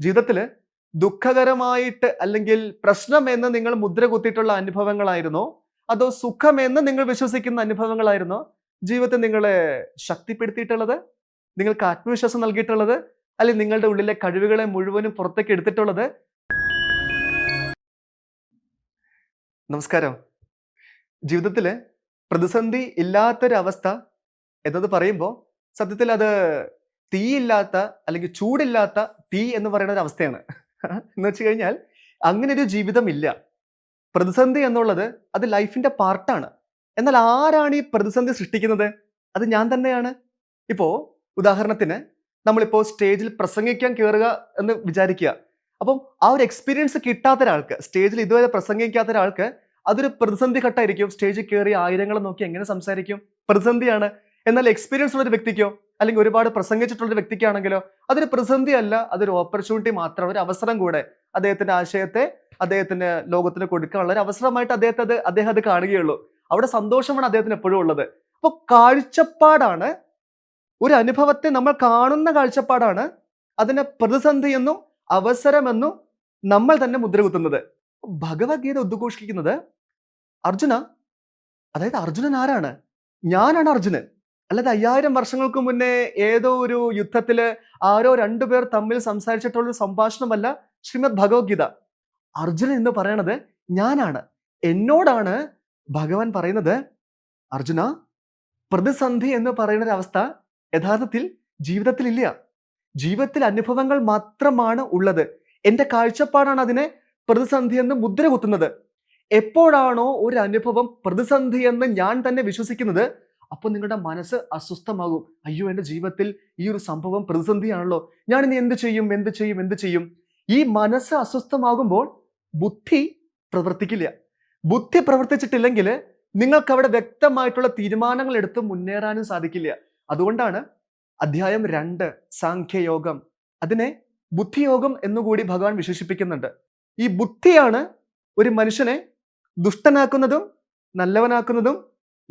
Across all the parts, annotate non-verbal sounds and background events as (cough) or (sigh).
ജീവിതത്തിൽ ദുഃഖകരമായിട്ട് അല്ലെങ്കിൽ പ്രശ്നം എന്ന് നിങ്ങൾ മുദ്ര കുത്തിയിട്ടുള്ള അനുഭവങ്ങളായിരുന്നോ? അതോ എന്ന് നിങ്ങൾ വിശ്വസിക്കുന്ന അനുഭവങ്ങളായിരുന്നോ? ജീവിതത്തെ നിങ്ങളെ ശക്തിപ്പെടുത്തിയിട്ടുള്ളത്? നിങ്ങൾക്ക് ആത്മവിശ്വാസം നൽകിയിട്ടുള്ളത്? അല്ലെങ്കിൽ നിങ്ങളുടെ ഉള്ളിലെ കഴിവുകളെ മുഴുവനും പുറത്തേക്ക് എടുത്തിട്ടുള്ളത്? നമസ്കാരം. ജീവിതത്തിൽ പ്രതിസന്ധി ഇല്ലാത്തൊരവസ്ഥ എന്നത് പറയുമ്പോൾ സത്യത്തിൽ അത് തീയില്ലാത്ത അല്ലെങ്കിൽ ചൂടില്ലാത്ത തീ എന്ന് പറയുന്ന ഒരു അവസ്ഥയാണ്. എന്ന് വെച്ച് കഴിഞ്ഞാൽ അങ്ങനെ ഒരു ജീവിതമില്ല പ്രതിസന്ധി എന്നുള്ളത് അത് ലൈഫിന്റെ പാർട്ടാണ് എന്നാൽ ആരാണ് ഈ പ്രതിസന്ധി സൃഷ്ടിക്കുന്നത്? അത് ഞാൻ തന്നെയാണ്. ഇപ്പോ ഉദാഹരണത്തിന് നമ്മളിപ്പോ സ്റ്റേജിൽ പ്രസംഗിക്കാൻ കയറുക എന്ന് വിചാരിക്കുക. അപ്പം ആ ഒരു എക്സ്പീരിയൻസ് കിട്ടാത്ത ഒരാൾക്ക് സ്റ്റേജിൽ ഇതുവരെ പ്രസംഗിക്കാത്ത ഒരാൾക്ക് അതൊരു പ്രതിസന്ധി ഘട്ടമായിരിക്കും. സ്റ്റേജിൽ കയറി ആയിരങ്ങളെ നോക്കി എങ്ങനെ സംസാരിക്കും? പ്രതിസന്ധിയാണ്. എന്നാൽ എക്സ്പീരിയൻസ് ഉള്ള ഒരു വ്യക്തിക്കോ അല്ലെങ്കിൽ ഒരുപാട് പ്രസംഗിച്ചിട്ടുള്ള വ്യക്തിക്കാണെങ്കിലോ അതൊരു പ്രതിസന്ധി അല്ല അതൊരു ഓപ്പർച്യൂണിറ്റി മാത്രം ഒരു അവസരം കൂടെ അദ്ദേഹത്തിന്റെ ആശയത്തെ അദ്ദേഹത്തിന് ലോകത്തിന് കൊടുക്കാനുള്ള ഒരു അവസരമായിട്ട് അദ്ദേഹത്തെ അത് അദ്ദേഹം അത് കാണുകയുള്ളൂ. അവിടെ സന്തോഷമാണ് അദ്ദേഹത്തിന് എപ്പോഴും ഉള്ളത്. അപ്പോൾ കാഴ്ചപ്പാടാണ് ഒരു അനുഭവത്തെ നമ്മൾ കാണുന്ന കാഴ്ചപ്പാടാണ് അതിനെ പ്രതിസന്ധി എന്നും അവസരമെന്നും നമ്മൾ തന്നെ മുദ്ര കുത്തുന്നത് ഭഗവത്ഗീത ഉദ്ഘോഷിക്കുന്നത് അർജുന അതായത് അർജുനൻ ആരാണ്? ഞാനാണ് അർജുനൻ. അല്ലാതെ അയ്യായിരം വർഷങ്ങൾക്ക് മുന്നേ ഏതോ ഒരു യുദ്ധത്തിൽ ആരോ രണ്ടുപേർ തമ്മിൽ സംസാരിച്ചിട്ടുള്ള സംഭാഷണമല്ല ശ്രീമദ് ഭഗവത്ഗീത. അർജുനൻ എന്ന് പറയണത് ഞാനാണ്. എന്നോടാണ് ഭഗവാൻ പറയുന്നത് അർജുന പ്രതിസന്ധി എന്ന് പറയുന്ന ഒരു അവസ്ഥ യഥാർത്ഥത്തിൽ ജീവിതത്തിൽ ഇല്ല ജീവിതത്തിൽ അനുഭവങ്ങൾ മാത്രമാണ് ഉള്ളത്. എന്റെ കാഴ്ചപ്പാടാണ് അതിനെ പ്രതിസന്ധി എന്ന് മുദ്ര കുത്തുന്നത്. എപ്പോഴാണോ ഒരു അനുഭവം പ്രതിസന്ധി എന്ന് ഞാൻ തന്നെ വിശ്വസിക്കുന്നത് അപ്പോൾ നിങ്ങളുടെ മനസ്സ് അസ്വസ്ഥമാകും. അയ്യോ എന്റെ ജീവിതത്തിൽ ഈ ഒരു സംഭവം പ്രതിസന്ധിയാണല്ലോ. ഞാൻ ഇനി എന്ത് ചെയ്യും? എന്ത് ചെയ്യും? എന്ത് ചെയ്യും? ഈ മനസ്സ് അസ്വസ്ഥമാകുമ്പോൾ ബുദ്ധി പ്രവർത്തിക്കില്ല. ബുദ്ധി പ്രവർത്തിച്ചിട്ടില്ലെങ്കിൽ നിങ്ങൾക്ക് അവിടെ വ്യക്തമായിട്ടുള്ള തീരുമാനങ്ങൾ എടുത്ത് മുന്നേറാനും സാധിക്കില്ല. അതുകൊണ്ടാണ് അധ്യായം രണ്ട് സാഖ്യയോഗം. അതിനെ ബുദ്ധിയോഗം എന്നുകൂടി ഭഗവാൻ വിശേഷിപ്പിക്കുന്നുണ്ട്. ഈ ബുദ്ധിയാണ് ഒരു മനുഷ്യനെ ദുഷ്ടനാക്കുന്നതും നല്ലവനാക്കുന്നതും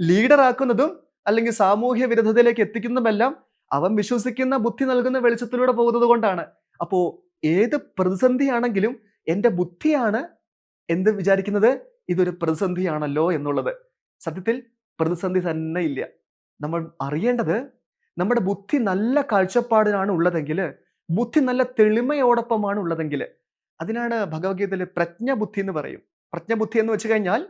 ലീഡറാക്കുന്നതും അല്ലെങ്കിൽ സാമൂഹ്യ വിരുദ്ധതയിലേക്ക് എത്തിക്കുന്നതുമെല്ലാം അവൻ വിശ്വസിക്കുന്ന ബുദ്ധി നൽകുന്ന വെളിച്ചത്തിലൂടെ പോകുന്നത് കൊണ്ടാണ്. അപ്പോ ഏത് പ്രതിസന്ധിയാണെങ്കിലും എന്റെ ബുദ്ധിയാണ് എന്ത് വിചാരിക്കുന്നത്? ഇതൊരു പ്രതിസന്ധിയാണല്ലോ എന്നുള്ളത്. സത്യത്തിൽ പ്രതിസന്ധി തന്നെ ഇല്ല. നമ്മൾ അറിയേണ്ടത് നമ്മുടെ ബുദ്ധി നല്ല കാഴ്ചപ്പാടിനാണ് ഉള്ളതെങ്കിൽ ബുദ്ധി നല്ല തെളിമയോടൊപ്പമാണ് ഉള്ളതെങ്കിൽ അതിനാണ് ഭഗവത്ഗീതയിൽ പ്രജ്ഞബുദ്ധി എന്ന് പറയും. പ്രജ്ഞബുദ്ധി എന്ന് വെച്ച് കഴിഞ്ഞാൽ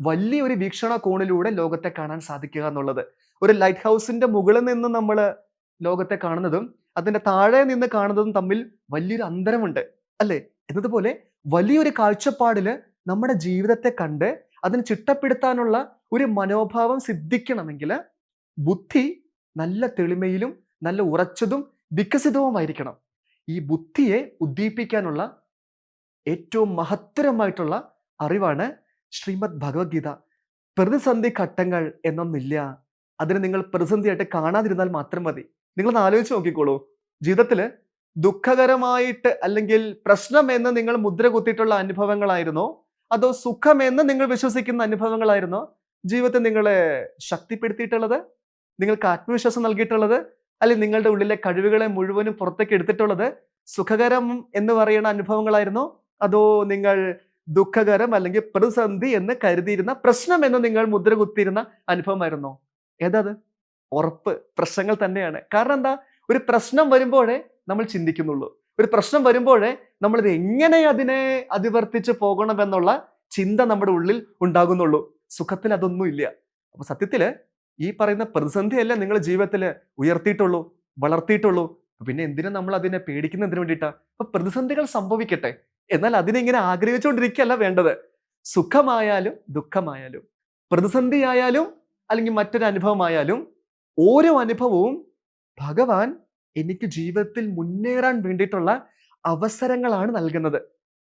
വലിയൊരു വീക്ഷണ കോണിലൂടെ ലോകത്തെ കാണാൻ സാധിക്കുക എന്നുള്ളത്. ഒരു ലൈറ്റ് ഹൗസിന്റെ മുകളിൽ നിന്ന് നമ്മൾ ലോകത്തെ കാണുന്നതും അതിന്റെ താഴെ നിന്ന് കാണുന്നതും തമ്മിൽ വലിയൊരു അന്തരമുണ്ട് അല്ലേ? എന്നതുപോലെ വലിയൊരു കാഴ്ചപ്പാടിൽ നമ്മുടെ ജീവിതത്തെ കണ്ട് അതിന് ചിട്ടപ്പെടുത്താനുള്ള ഒരു മനോഭാവം സിദ്ധിക്കണമെങ്കിൽ ബുദ്ധി നല്ല തെളിമയിലും നല്ല ഉറച്ചതും വികസിതവുമായിരിക്കണം. ഈ ബുദ്ധിയെ ഉദ്ദീപിക്കാനുള്ള ഏറ്റവും മഹത്തരമായിട്ടുള്ള അറിവാണ് ശ്രീമദ് ഭഗവത്ഗീത. പ്രതിസന്ധി ഘട്ടങ്ങൾ എന്നൊന്നില്ല. അതിനെ നിങ്ങൾ പ്രതിസന്ധിയായിട്ട് കാണാതിരുന്നാൽ മാത്രം മതി. നിങ്ങളൊന്ന് ആലോചിച്ച് നോക്കിക്കോളൂ. ജീവിതത്തിൽ ദുഃഖകരമായിട്ട് അല്ലെങ്കിൽ പ്രശ്നമെന്ന് നിങ്ങൾ മുദ്ര കുത്തിയിട്ടുള്ള അനുഭവങ്ങളായിരുന്നോ? അതോ സുഖമെന്ന് നിങ്ങൾ വിശ്വസിക്കുന്ന അനുഭവങ്ങളായിരുന്നോ? ജീവിതത്തെ നിങ്ങളെ ശക്തിപ്പെടുത്തിയിട്ടുള്ളത്? നിങ്ങൾക്ക് ആത്മവിശ്വാസം നൽകിയിട്ടുള്ളത്? അല്ലെങ്കിൽ നിങ്ങളുടെ ഉള്ളിലെ കഴിവുകളെ മുഴുവനും പുറത്തേക്ക് എടുത്തിട്ടുള്ളത് സുഖകരം എന്ന് പറയുന്ന അനുഭവങ്ങളായിരുന്നോ? അതോ നിങ്ങൾ ദുഃഖകരം അല്ലെങ്കിൽ പ്രതിസന്ധി എന്ന് കരുതിയിരുന്ന പ്രശ്നം എന്ന് നിങ്ങൾ മുദ്ര കുത്തിയിരുന്ന അനുഭവമായിരുന്നോ? ഏതത് ഉറപ്പ് പ്രശ്നങ്ങൾ തന്നെയാണ്. കാരണം എന്താ? ഒരു പ്രശ്നം വരുമ്പോഴേ നമ്മൾ ചിന്തിക്കുന്നുള്ളൂ. ഒരു പ്രശ്നം വരുമ്പോഴേ നമ്മൾ ഇത് എങ്ങനെ അതിനെ അതിവർത്തിച്ച് പോകണമെന്നുള്ള ചിന്ത നമ്മുടെ ഉള്ളിൽ ഉണ്ടാകുന്നുള്ളൂ. സുഖത്തിൽ അതൊന്നും ഇല്ല. അപ്പൊ സത്യത്തിൽ ഈ പറയുന്ന പ്രതിസന്ധിയല്ല നിങ്ങൾ ജീവിതത്തിൽ ഉയർത്തിയിട്ടുള്ളൂ വളർത്തിയിട്ടുള്ളൂ. പിന്നെ എന്തിനാ നമ്മൾ അതിനെ പേടിക്കുന്നതിന് വേണ്ടിയിട്ടാ? അപ്പൊ പ്രതിസന്ധികൾ സംഭവിക്കട്ടെ. എന്നാൽ അതിനെ ഇങ്ങനെ ആഗ്രഹിച്ചുകൊണ്ടിരിക്കുകയല്ല വേണ്ടത്. സുഖമായാലും ദുഃഖമായാലും പ്രതിസന്ധിയായാലും അല്ലെങ്കിൽ മറ്റൊരു അനുഭവമായാലും ഓരോ അനുഭവവും ഭഗവാൻ എനിക്ക് ജീവിതത്തിൽ മുന്നേറാൻ വേണ്ടിയിട്ടുള്ള അവസരങ്ങളാണ് നൽകുന്നത്.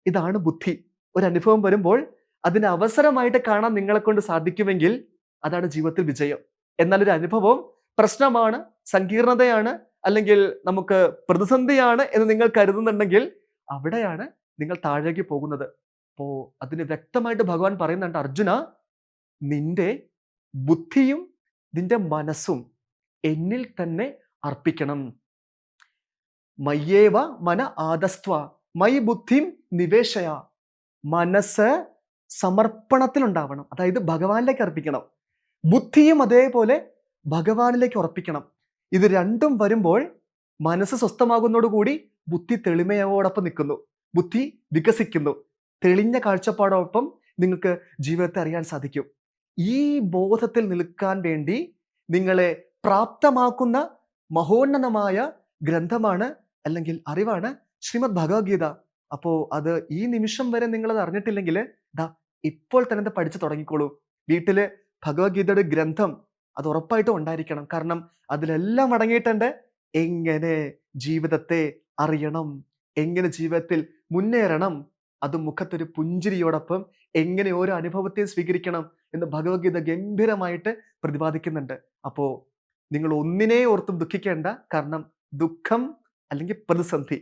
ഇതാണ് ബുദ്ധി. ഒരു അനുഭവം വരുമ്പോൾ അതിന് അവസരമായിട്ട് കാണാൻ നിങ്ങളെ കൊണ്ട് സാധിക്കുമെങ്കിൽ അതാണ് ജീവിതത്തിൽ വിജയം. എന്നാൽ ഒരു അനുഭവം പ്രശ്നമാണ് സങ്കീർണതയാണ് അല്ലെങ്കിൽ നമുക്ക് പ്രതിസന്ധിയാണ് എന്ന് നിങ്ങൾ കരുതുന്നുണ്ടെങ്കിൽ അവിടെയാണ് നിങ്ങൾ താഴേക്ക് പോകുന്നത്. അപ്പോ അതിന് വ്യക്തമായിട്ട് ഭഗവാൻ പറയുന്നുണ്ട് അർജുന നിന്റെ ബുദ്ധിയും നിന്റെ മനസ്സും എന്നിൽ തന്നെ അർപ്പിക്കണം. മയ്യേവ മന ആദസ്ത്വ മൈ ബുദ്ധിം നിവേശയ. മനസ്സ് സമർപ്പണത്തിലുണ്ടാവണം അതായത് ഭഗവാനിലേക്ക് അർപ്പിക്കണം. ബുദ്ധിയും അതേപോലെ ഭഗവാനിലേക്ക് ഉറപ്പിക്കണം. ഇത് രണ്ടും വരുമ്പോൾ മനസ്സ് സ്വസ്ഥമാകുന്നതോടുകൂടി ബുദ്ധി തെളിമയോടൊപ്പം നിൽക്കുന്നു. ബുദ്ധി വികസിക്കുന്നു. തെളിഞ്ഞ കാഴ്ചപ്പാടോടൊപ്പം നിങ്ങൾക്ക് ജീവിതത്തെ അറിയാൻ സാധിക്കും. ഈ ബോധത്തിൽ നിൽക്കാൻ വേണ്ടി നിങ്ങളെ പ്രാപ്തമാക്കുന്ന മഹോന്നതമായ ഗ്രന്ഥമാണ് അല്ലെങ്കിൽ അറിവാണ് ശ്രീമദ് ഭഗവത്ഗീത. അപ്പോ അത് ഈ നിമിഷം വരെ നിങ്ങൾ അത് അറിഞ്ഞിട്ടില്ലെങ്കിൽ ദാ ഇപ്പോൾ തന്നെ അത് പഠിച്ചു തുടങ്ങിക്കോളൂ. വീട്ടിൽ ഭഗവത്ഗീതയുടെ ഗ്രന്ഥം അത് ഉറപ്പായിട്ടും ഉണ്ടായിരിക്കണം. കാരണം അതിലെല്ലാം അടങ്ങിയിട്ടുണ്ട്. എങ്ങനെ ജീവിതത്തെ അറിയണം? എങ്ങനെ ജീവിതത്തിൽ മുന്നേറണം. അത് മുഖത്തൊരു പുഞ്ചിരിയോടൊപ്പം എങ്ങനെ ഓരോ അനുഭവത്തെയും സ്വീകരിക്കണം എന്ന് ഭഗവത്ഗീത ഗംഭീരമായിട്ട് പ്രതിപാദിക്കുന്നുണ്ട്. അപ്പോ നിങ്ങൾ ഒന്നിനെ ഓർത്തും ദുഃഖിക്കേണ്ട. കാരണം ദുഃഖം അല്ലെങ്കിൽ പ്രതിസന്ധി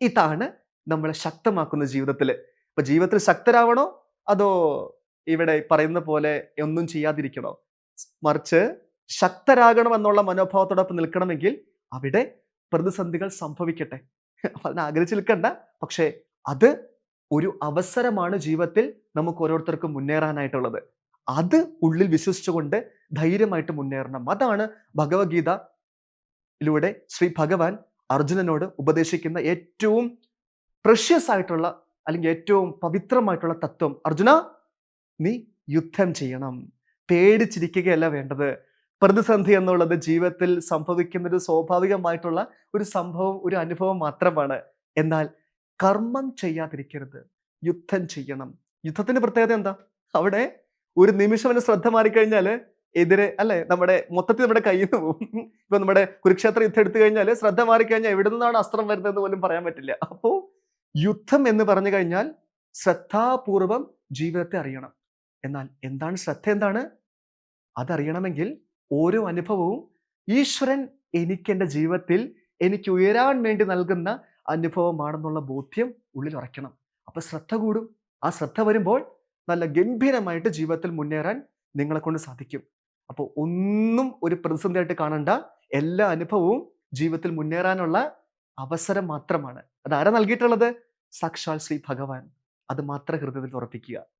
ഇതാണ് നമ്മളെ ശക്തമാക്കുന്ന ജീവിതത്തിൽ ഇപ്പൊ ജീവിതത്തിൽ ശക്തരാവണോ? അതോ ഇവിടെ പറയുന്ന പോലെ ഒന്നും ചെയ്യാതിരിക്കണോ? മറിച്ച് ശക്തരാകണം എന്നുള്ള മനോഭാവത്തോടൊപ്പം നിൽക്കണമെങ്കിൽ അവിടെ പ്രതിസന്ധികൾ സംഭവിക്കട്ടെ. (laughs) അതിനെ ആഗ്രഹിച്ച് നിൽക്കണ്ട. പക്ഷേ അത് ഒരു അവസരമാണ് ജീവിതത്തിൽ നമുക്ക് ഓരോരുത്തർക്കും മുന്നേറാനായിട്ടുള്ളത്. അത് ഉള്ളിൽ വിശ്വസിച്ചുകൊണ്ട് ധൈര്യമായിട്ട് മുന്നേറണം. അതാണ് ഭഗവത്ഗീതയിലൂടെ ശ്രീ ഭഗവാൻ അർജുനനോട് ഉപദേശിക്കുന്ന ഏറ്റവും പ്രഷ്യസ് ആയിട്ടുള്ള അല്ലെങ്കിൽ ഏറ്റവും പവിത്രമായിട്ടുള്ള തത്വം. അർജുന നീ യുദ്ധം ചെയ്യണം. പേടിച്ചിരിക്കുകയല്ല വേണ്ടത്. പ്രതിസന്ധി എന്നുള്ളത് ജീവിതത്തിൽ സംഭവിക്കുന്ന ഒരു സ്വാഭാവികമായിട്ടുള്ള ഒരു സംഭവം ഒരു അനുഭവം മാത്രമാണ്. എന്നാൽ കർമ്മം ചെയ്യാതിരിക്കരുത്. യുദ്ധം ചെയ്യണം. യുദ്ധത്തിന്റെ പ്രത്യേകത എന്താ? അവിടെ ഒരു നിമിഷം അവന് ശ്രദ്ധ മാറിക്കഴിഞ്ഞാൽ എതിരെ അല്ലെ? നമ്മുടെ മൊത്തത്തിൽ നമ്മുടെ കയ്യിൽ നിന്ന് പോകും. ഇപ്പൊ നമ്മുടെ കുരുക്ഷേത്ര യുദ്ധം എടുത്തു കഴിഞ്ഞാൽ ശ്രദ്ധ മാറിക്കഴിഞ്ഞാൽ എവിടെ നിന്നാണ് അസ്ത്രം വരുന്നതെന്ന് പോലും പറയാൻ പറ്റില്ല. അപ്പോ യുദ്ധം എന്ന് പറഞ്ഞു കഴിഞ്ഞാൽ ശ്രദ്ധാപൂർവം ജീവിതത്തെ അറിയണം. എന്നാൽ എന്താണ് ശ്രദ്ധ എന്താണ്? അതറിയണമെങ്കിൽ ഓരോ അനുഭവവും ഈശ്വരൻ എനിക്ക് എന്റെ ജീവിതത്തിൽ എനിക്ക് ഉയരാൻ വേണ്ടി നൽകുന്ന അനുഭവമാണെന്നുള്ള ബോധ്യം ഉള്ളിൽ ഉറയ്ക്കണം അപ്പൊ ശ്രദ്ധ കൂടും. ആ ശ്രദ്ധ വരുമ്പോൾ നല്ല ഗംഭീരമായിട്ട് ജീവിതത്തിൽ മുന്നേറാൻ നിങ്ങളെ കൊണ്ട് സാധിക്കും. അപ്പോൾ ഒന്നും ഒരു പ്രതിസന്ധിയായിട്ട് കാണണ്ട. എല്ലാ അനുഭവവും ജീവിതത്തിൽ മുന്നേറാനുള്ള അവസരം മാത്രമാണ്. അത് ആരാ നൽകിയിട്ടുള്ളത്? സാക്ഷാൽ ശ്രീ ഭഗവാൻ. അത് മാത്രം ഹൃദയത്തിൽ ഉറപ്പിക്കുക.